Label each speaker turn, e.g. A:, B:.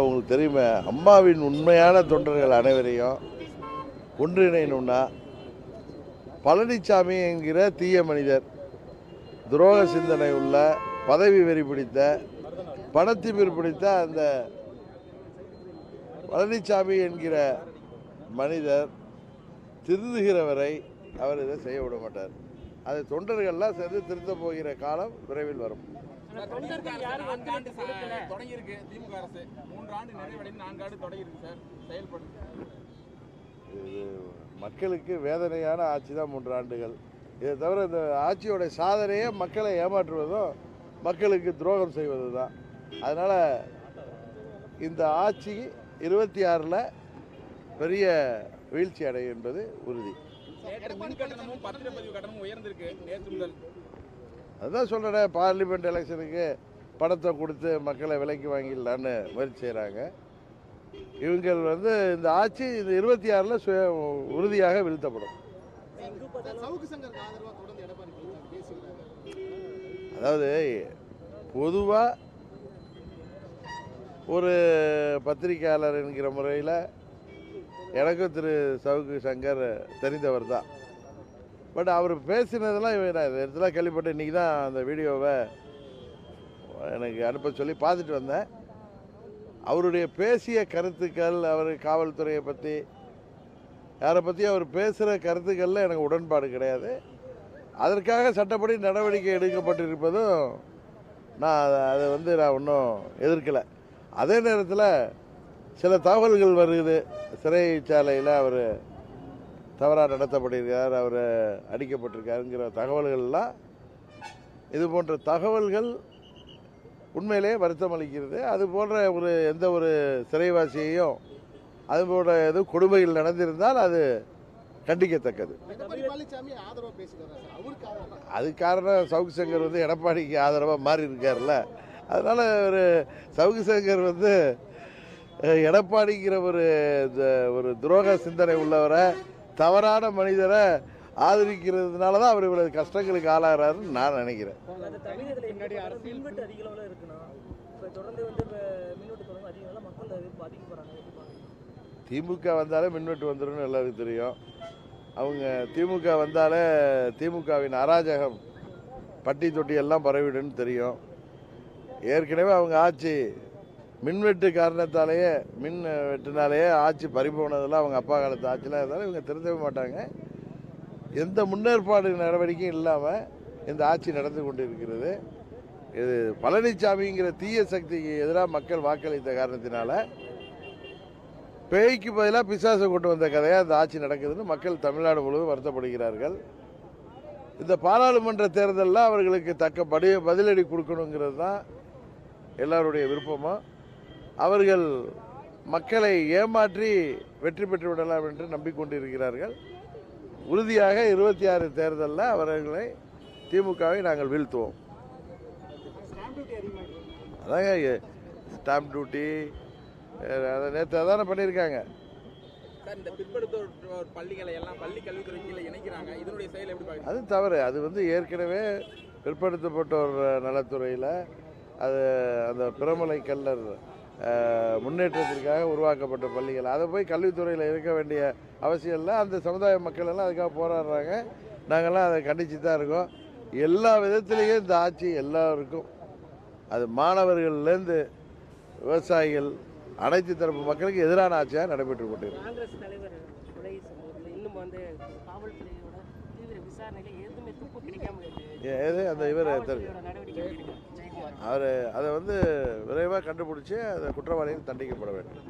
A: உங்களுக்கு தெரியுமே அம்மாவின் உண்மையான தொண்டர்கள் அனைவரையும் ஒன்றிணையணும்னா பழனிசாமி என்கிற தீய மனிதர் துரோக சிந்தனை உள்ள பதவி வெறி பிடித்த பணத்திமிர் பிடித்த அந்த பழனிசாமி என்கிற மனிதர் திருந்துகிறவரை அவர் இதை செய்ய விட மாட்டார். அதை தொண்டர்கள்லாம் சேர்ந்து திருத்த போகிற காலம் விரைவில் வரும். இது மக்களுக்கு வேதனையான ஆட்சி தான் மூன்று ஆண்டுகள். இதை தவிர இந்த ஆட்சியோட சாதனையே மக்களை ஏமாற்றுவதும் மக்களுக்கு துரோகம் செய்வது தான் அதனால் இந்த ஆட்சி இருபத்தி ஆறில் பெரிய வீழ்ச்சி அடையும் என்பது உறுதி.
B: கட்டணமும் பத்திரப்பதிவு கட்டணமும் உயர்ந்திருக்கு நேற்று முதல்.
A: அதுதான் சொல்கிறேன் பார்லிமெண்ட் எலெக்ஷனுக்கு பணத்தை கொடுத்து மக்களை விலைக்கு வாங்கிடலான்னு முயற்சி செய்கிறாங்க இவங்கள் வந்து இந்த ஆட்சி இந்த இருபத்தி ஆறில் சுய உறுதியாக வீழ்த்தப்படும். அதாவது பொதுவாக ஒரு பத்திரிக்கையாளர் என்கிற முறையில் எனக்கும் திரு சவுக்கு சங்கர் தெரிந்தவர் தான். பட் அவர் பேசினதெல்லாம் நான் இந்த இடத்துல கேள்விப்பட்டு இன்றைக்கி தான் அந்த வீடியோவை எனக்கு அனுப்ப சொல்லி பார்த்துட்டு வந்தேன். அவருடைய பேசிய கருத்துக்கள் அவர் காவல்துறையை பற்றி யாரை பற்றி அவர் பேசுகிற கருத்துக்களில் எனக்கு உடன்பாடு கிடையாது. அதற்காக சட்டப்படி நடவடிக்கை எடுக்கப்பட்டிருப்பதும் நான் அதை- அதை வந்து நான் ஒன்றும் எதிர்க்கலை. அதே நேரத்தில் சில தகவல்கள் வருது. சிறைச்சாலையில் அவர் தவறாக நடத்தப்பட்டிருக்கார் அவர் அடிக்கப்பட்டிருக்காருங்கிற தகவல்கள்லாம் இது போன்ற தகவல்கள் உண்மையிலேயே வருத்தம் அளிக்கிறது. அது போன்ற ஒரு எந்த ஒரு சிறைவாசியையும் அது போன்ற எது கொடுமைகள் நடந்திருந்தால் அது கண்டிக்கத்தக்கது.
C: அவருக்கு
A: அது காரணம் சவுக்கு சங்கர் வந்து எடப்பாடிக்கு ஆதரவாக மாறி இருக்கார்ல அதனால் ஒரு சவுக்கு சங்கர் வந்து எடப்பாடிங்கிற ஒரு ஒரு துரோக சிந்தனை உள்ளவரை தவறான மனிதரை ஆதரிக்கிறதுனால தான் அவர் இவ்வளவு கஷ்டங்களுக்கு ஆளாகிறாருன்னு நான் நினைக்கிறேன். திமுக வந்தாலே மின்வெட்டு வந்துடும் எல்லாருக்கும் தெரியும். அவங்க திமுக வந்தாலே திமுகவின் அராஜகம் பட்டி தொட்டி எல்லாம் பரவிடுன்னு தெரியும். ஏற்கனவே அவங்க ஆட்சி மின்வெட்டு காரணத்தாலேயே மின் வெட்டினாலேயே ஆட்சி பறிபோனதெல்லாம் அவங்க அப்பா காலத்து ஆட்சியில். இருந்தாலும் இவங்க திருந்தவே மாட்டாங்க. எந்த முன்னேற்பாடு நடவடிக்கையும் இல்லாமல் இந்த ஆட்சி நடந்து கொண்டிருக்கிறது. இது பழனிசாமிங்கிற தீய சக்திக்கு எதிராக மக்கள் வாக்களித்த காரணத்தினால பேய்க்கு பதிலாக பிசாசை கொண்டு வந்த கதையாக இந்த ஆட்சி நடக்குதுன்னு மக்கள் தமிழ்நாடு முழுவதும் வருத்தப்படுகிறார்கள். இந்த பாராளுமன்ற தேர்தலில் அவர்களுக்கு தக்க படி பதிலடி கொடுக்கணுங்கிறது தான் எல்லாருடைய விருப்பமும் அவர்கள் மக்களை ஏமாற்றி வெற்றி பெற்று விடலாம் என்று நம்பிக்கொண்டிருக்கிறார்கள். உறுதியாக இருபத்தி ஆறு தேர்தலில் அவர்களை திமுகவை நாங்கள் வீழ்த்துவோம். அதாங்க ஸ்டாம்ப் டியூட்டி அதை நேற்று அதானே பண்ணியிருக்காங்க. அது தவறு. அது வந்து ஏற்கனவே பிற்படுத்தப்பட்டோர் நலத்துறையில் அது அந்த பிரமலை கல்லர் முன்னேற்றத்திற்காக உருவாக்கப்பட்ட பள்ளிகள். அதை போய் கல்வித்துறையில் இருக்க வேண்டிய அவசியம் இல்லை. அந்த சமுதாய மக்கள் எல்லாம் அதுக்காக போராடுறாங்க. நாங்கள்லாம் அதை கண்டித்து தான் இருக்கோம். எல்லா விதத்திலையும் இந்த ஆட்சி எல்லாருக்கும். அது மாணவர்கள்லேருந்து விவசாயிகள் அனைத்து தரப்பு மக்களுக்கு எதிரான ஆட்சியாக நடைபெற்று
D: கொண்டிருக்கிறது
A: ஏது அந்த இவர் அவர் அதை வந்து விரைவாக கண்டுபிடிச்சி அந்த குற்றவாளிகள் தண்டிக்கப்பட வேண்டும்.